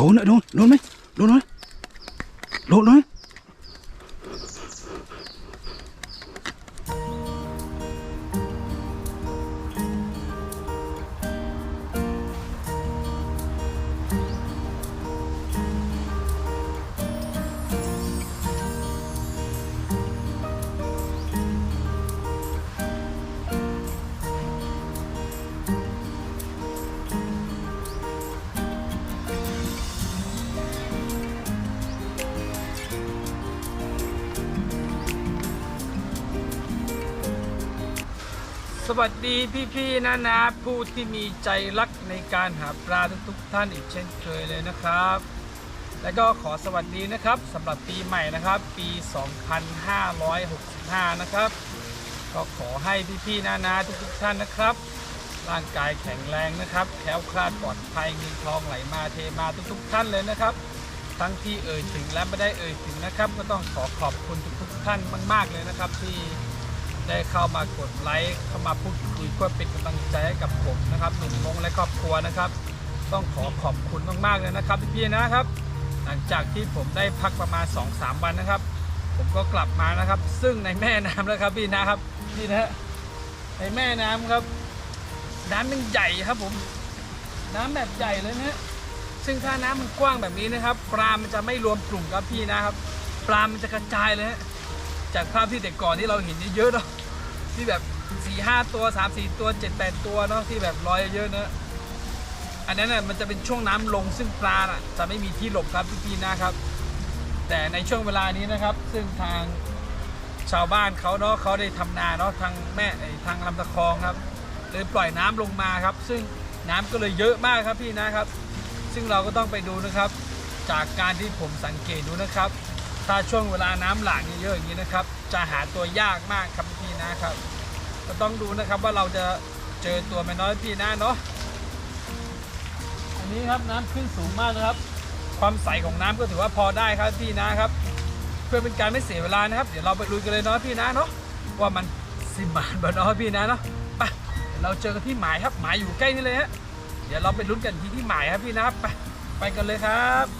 ดนอะโดนโด วัสดีพี่ๆนะนะผู้ที่มีใจรักในการหาปลาทุกๆท่านอีกเช่นเคยเลยนะครับ และก็ขอสวัสดีนะครับสำหรับปีใหม่นะครับ ปี 2565 นะครับ ก็ขอให้พี่ๆนะนะทุกๆท่านนะครับ ร่างกายแข็งแรงนะครับแคล้วคลาดปลอดภัยเงินทองไหลมาเทมาทุกๆท่านเลยนะครับ ทั้งที่เอ่ยถึงและไม่ได้เอ่ยถึงนะครับ ก็ต้องขอขอบคุณทุกๆท่านมาก ๆเลยนะครับที่ ได้เข้ามากดไลค์เข้ามาพูดคุยเพื่อเป็นกำลังใจให้กับผมนะครับหนุ่มมงและครอบครัวนะครับ ต้องขอขอบคุณมากๆเลยนะครับพี่ๆนะครับ หลังจากที่ผมได้พักประมาณ 2-3 วันนะครับ ผมก็กลับมานะครับ ซึ่งในแม่น้ำแล้วครับพี่นะครับนี่นะฮะในแม่น้ำครับ น้ำมันใหญ่ครับผม น้ำแบบใหญ่เลยนะฮะซึ่งถ้าน้ำมันกว้างแบบนี้นะครับ ปลามันจะไม่รวมกลุ่มครับพี่นะครับ ปลามันจะกระจายเลยฮะ จากภาพที่แต่ก่อนที่เราเห็นเยอะๆเนาะที่แบบ4ี่ห้าตัว3ามสี่ตัว7จ็ดแปดตัวเนาะที่แบบลอยเยอะๆเนอะอันนั้นน่ะมันจะเป็นช่วงน้ำลงซึ่งปลาน่ะจะไม่มีที่หลบครับพี่ๆนะครับ แต่ในช่วงเวลานี้นะครับ ซึ่งทางชาวบ้านเขาเนาะเขาได้ทำนาเนาะทางแม่ทางลำตะคองครับเลยปล่อยน้ำลงมาครับ ซึ่งน้ำก็เลยเยอะมากครับพี่นะครับ ซึ่งเราก็ต้องไปดูนะครับ จากการที่ผมสังเกตดูนะครับ ถ้าช่วงเวลาน้ำหลากเยอะอย่างนี้นะครับ จะหาตัวยากมากครับพี่นะครับก็ต้องดูนะครับว่าเราจะเจอตัวไม่น้อยพี่นะเนาะอันนี้ครับน้ำขึ้นสูงมากนะครับ ความใสของน้ำก็ถือว่าพอได้ครับพี่นะครับ เพื่อเป็นการไม่เสียเวลานะครับ เดี๋ยวเราไปลุยกันเลยเนาะพี่นะเนาะว่ามันสิบบาทบาทเนาะพี่นะเนาะไปเดี๋ยวเราเจอกันที่หมายครับหมายอยู่ใกล้นี่เลยฮะเดี๋ยวเราไปลุ้นกันที่ที่หมายครับพี่นะครับไปไปกันเลยครับ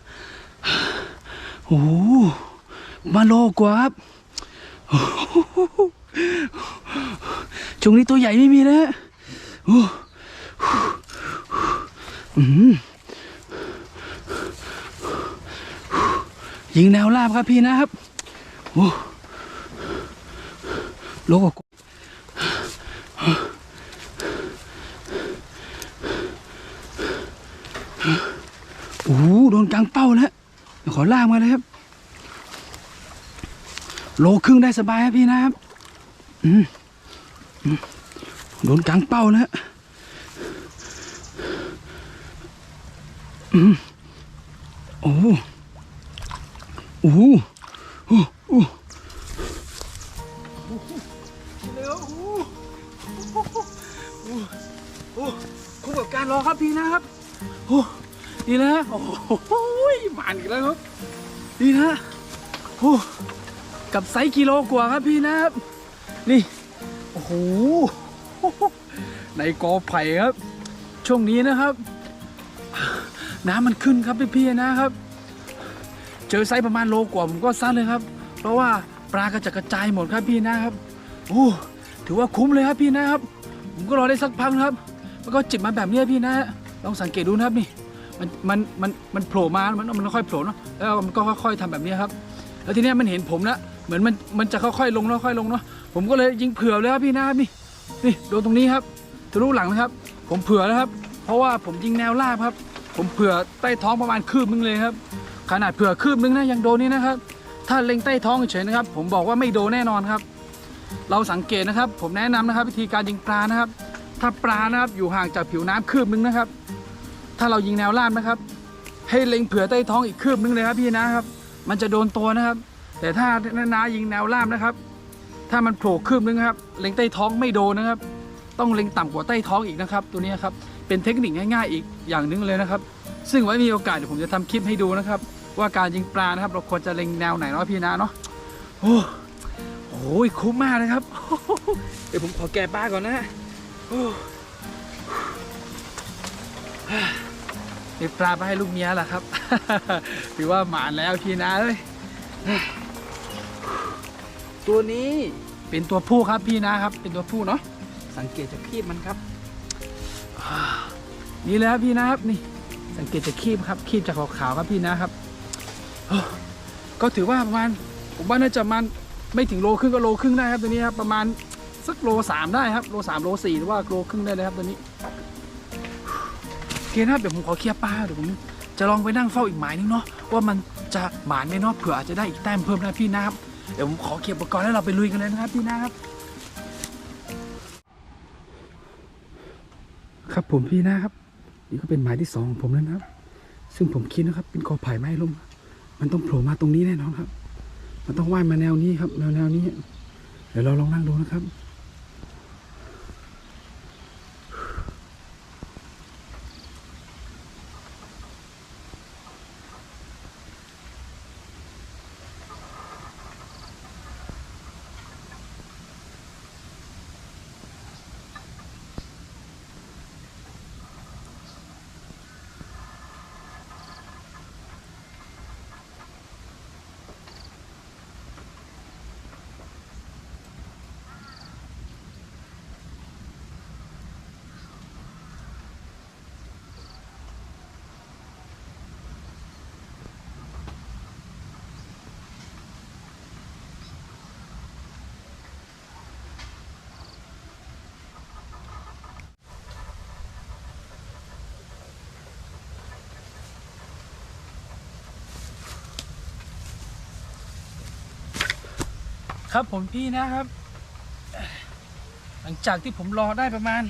โหมาโลกว่าครับช่วงนี้ตัวใหญ่ไม่มีแล้วโอ้ยิงแนวราบครับพี่นะครับโอ้โลกว่าโอ้โดนกลางเป้าแล้ว อลากมาเลยครับ โลครึ่งได้สบายครับพี่นะครับอืมโดนกลางเป้าแล้วอืมโอ้โหโอ้โหโอ้โหเร็วโอ้โหโอ้โหโอ้โหคุ้มกับการรอครับพี่นะครับโอ้ ดีนะโอ้โหมาอีกแล้วครับดีนะโอ้กับไซส์กิโลกว่าครับพี่นะครับ นี่โอ้โหในกอไผ่ครับ ช่วงนี้นะครับ น้ำมันขึ้นครับพี่พี่ๆนะครับ เจอไซส์ประมาณโลกว่าผมก็ซัดเลยครับ เพราะว่าปลาก็จะกระจายหมดครับพี่นะครับโอ้ถือว่าคุ้มเลยครับพี่นะครับ ผมก็รอได้สักพักนะครับ แล้วก็จิบมาแบบนี้พี่นะลองสังเกตดูนะครับนี่ มันมันมันมันโผล่มา มันมันค่อยโผล่เนาะแล้วมันก็ค่อยๆทำแบบนี้ครับ แล้วทีเนี้ยมันเห็นผมแล้วเหมือนมันมันจะค่อยๆลงแล้วค่อยๆลงเนาะผมก็เลยยิงเผื่อเลยครับพี่นะครับนี่นี่โดนตรงนี้ครับทะลุหลังนะครับ ผมเผื่อแล้วครับ เพราะว่าผมยิงแนวราบครับ ผมเผื่อใต้ท้องประมาณคืบนึงเลยครับ ขนาดเผื่อคืบนึงนะยังโดนนี่นะครับ ถ้าเล็งใต้ท้องเฉยนะครับ ผมบอกว่าไม่โดนแน่นอนครับ เราสังเกตนะครับ ผมแนะนำนะครับ วิธีการยิงปลานะครับ ถ้าปลานะครับอยู่ห่างจากผิวน้ำคืบนึงนะครับ ถ้าเรายิงแนวราบนะครับ ให้เล็งเผื่อใต้ท้องอีกคืบนึงเลยครับพี่นะครับ มันจะโดนตัวนะครับ แต่ถ้านายิงแนวราบนะครับ ถ้ามันโผล่คืบนึงครับ เล็งใต้ท้องไม่โดนนะครับ ต้องเล็งต่ำกว่าใต้ท้องอีกนะครับ ตัวนี้ครับเป็นเทคนิคง่ายๆอีกอย่างนึงเลยนะครับ ซึ่งไว้มีโอกาสเดี๋ยวผมจะทำคลิปให้ดูนะครับ ว่าการยิงปลานะครับ เราควรจะเล็งแนวไหนเนาะพี่นะเนาะโอ้โหคุ้มมากนะครับเดี๋ยวผมขอแกะปลาก่อนนะโอ้ เดี๋ยวปลาไปให้ลูกเมียแหละครับ ถือว่าหมานแล้วพี่นะเอ้ยตัวนี้เป็นตัวผู้ครับพี่นะครับ เป็นตัวผู้เนาะสังเกตจากคีบมันครับ นี่เลยครับพี่นะครับนี่ สังเกตจากคีบครับคีบจากขาวๆครับพี่นะครับก็ถือว่าประมาณผมว่าน่าจะมันไม่ถึงโลครึ่งก็โลครึ่งได้ครับตัวนี้ครับประมาณสักโลสามได้ครับโลสามโลสี่หรือว่าโลครึ่งได้เลยครับตัวนี้ เคนะครับเดี๋ยวผมขอเคลียร์ปลาเดี๋ยวผมจะลองไปนั่งเฝ้าอีกหมายนึงเนาะว่ามันจะหมานไหมเนาะเผื่ออาจจะได้อีกแต้มเพิ่มนะพี่นะครับเดี๋ยวผมขอเก็บอุปกรณ์แล้วเราไปลุยกันเลยนะครับพี่นะครับ ครับผมพี่นะครับนี่ก็เป็นหมายที่สองของผมแล้วนะครับ ซึ่งผมคิดนะครับ เป็นกอไผ่ไม้ลมมันต้องโผล่มาตรงนี้แน่นอนครับ มันต้องว่ายมาแนวนี้ครับแนวแนวนี้ เดี๋ยวเราลองนั่งดูนะครับ ครับผมพี่นะครับ หลังจากที่ผมรอได้ประมาณ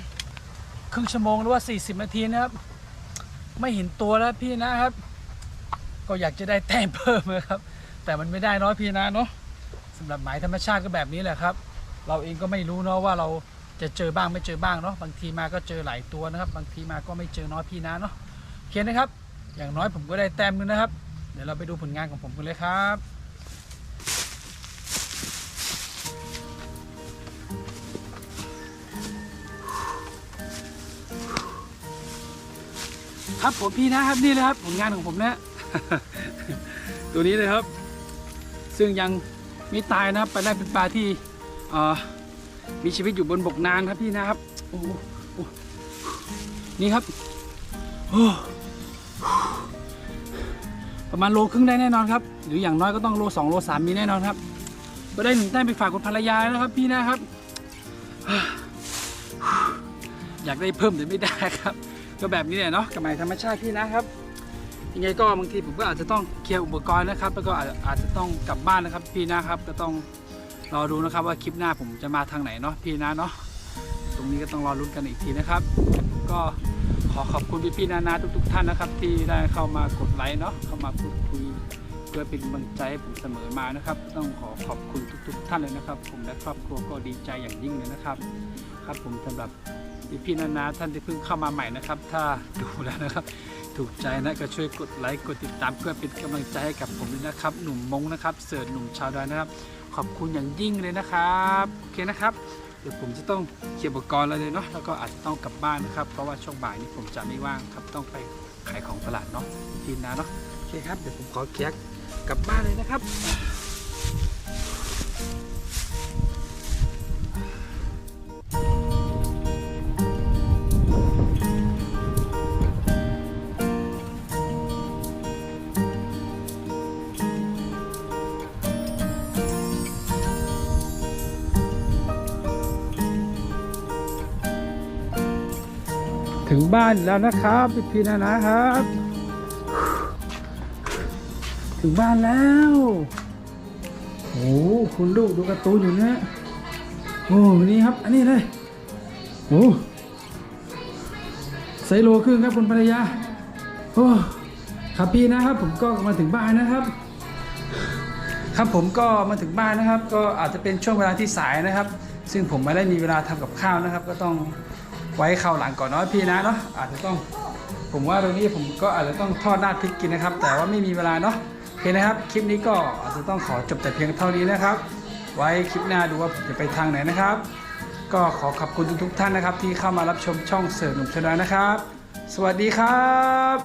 ครึ่งชั่วโมงหรือว่า 40 นาทีนะครับ ไม่เห็นตัวแล้วพี่นะครับ ก็อยากจะได้แต้มเพิ่มนะครับ แต่มันไม่ได้เนาะพี่นะเนาะสำหรับหมายธรรมชาติก็แบบนี้แหละครับ เราเองก็ไม่รู้เนาะว่าเราจะเจอบ้างไม่เจอบ้างเนาะบางทีมาก็เจอหลายตัวนะครับ บางทีมาก็ไม่เจอน้อยพี่นะเนาะโอเคนะครับ อย่างน้อยผมก็ได้แต้มนึงนะครับ เดี๋ยวเราไปดูผลงานของผมกันเลยครับ ครับผมพี่นะครับนี่เลยครับผลงานของผมนะ ตัวนี้เลยครับ ซึ่งยังไม่ตายนะครับไปได้เป็นปลาที่มีชีวิตอยู่บนบกนานครับพี่นะครับโอ้นี่ครับประมาณโลครึ่งได้แน่นอนครับ หรืออย่างน้อยก็ต้องโลสองโลสามมีแน่นอนครับ ก็ได้หนึ่งแต้มไปฝากคุณภรรยาแล้วนะครับพี่นะครับ อยากได้เพิ่มแต่ไม่ได้ครับ ก็แบบนี้แหละเนาะกับหมายธรรมชาติพี่นะครับยังไงก็บางทีผมก็อาจจะต้องเคลียร์อุปกรณ์นะครับแล้วก็อาจจะต้องกลับบ้านนะครับ พี่นะครับก็ต้องรอดูนะครับว่าคลิปหน้าผมจะมาทางไหนเนาะพี่นะเนาะตรงนี้ก็ต้องรอรุ้นกันอีกทีนะครับ ก็ขอขอบคุณพี่พี่ๆนานาทุก ๆ ท่านนะครับ ที่ได้เข้ามากดไลค์เนาะเข้ามาพูดคุยเพื่อเป็นกำลังใจให้ผมเสมอมานะครับ ต้องขอขอบคุณทุก ๆ ท่านเลยนะครับ ผมและครอบครัวก็ดีใจอย่างยิ่งเลยนะครับ ครับผมสำหรับ พี่นานาท่านที่เพิ่งเข้ามาใหม่นะครับ ถ้าดูแล้วนะครับ ถูกใจนะก็ช่วยกดไลค์กดติดตามเพื่อเป็นกำลังใจให้กับผมด้วยนะครับ หนุ่มมงนะครับ เสิร์ชหนุ่มชาวดอยนะครับ ขอบคุณอย่างยิ่งเลยนะครับโอเคนะครับเดี๋ยวผมจะต้องเคลียร์อุปกรณ์แล้วเลยเนาะแล้วก็อาจจะต้องกลับบ้านนะครับ เพราะว่าช่วงบ่ายนี้ผมจะไม่ว่างครับต้องไปขายของตลาดเนาะพี่นาเนาะโอเคครับเดี๋ยวผมขอเคลียร์กลับบ้านเลยนะครับ ถึงบ้านแล้วนะครับพี่พีนะนะครับ ถึงบ้านแล้วโอ้คุณลูกดูการ์ตูนอยู่เนี่ยโอ้นี่ครับ อันนี้เลยโอ้ไซโลครึ่งครับคุณภรรยาโอ้ครับพี่นะครับ ผมก็มาถึงบ้านนะครับ ครับผมก็มาถึงบ้านนะครับ ก็อาจจะเป็นช่วงเวลาที่สายนะครับ ซึ่งผมไม่ได้มีเวลาทำกับข้าวนะครับ ก็ต้อง ไว้ข้าวหลังก่อนเนาะพี่นะเนาะอาจจะต้องผมว่าตรงนี้ผมก็อาจจะต้องทอดราดพริกกินนะครับ แต่ว่าไม่มีเวลาเนาะโอเคนะครับ คลิปนี้ก็อาจจะต้องขอจบแต่เพียงเท่านี้นะครับ ไว้คลิปหน้าดูว่าผมจะไปทางไหนนะครับ ก็ขอขอบคุณทุกๆท่านนะครับ ที่เข้ามารับชมช่องเสิร์ฟหนุ่มชนะนะครับ สวัสดีครับ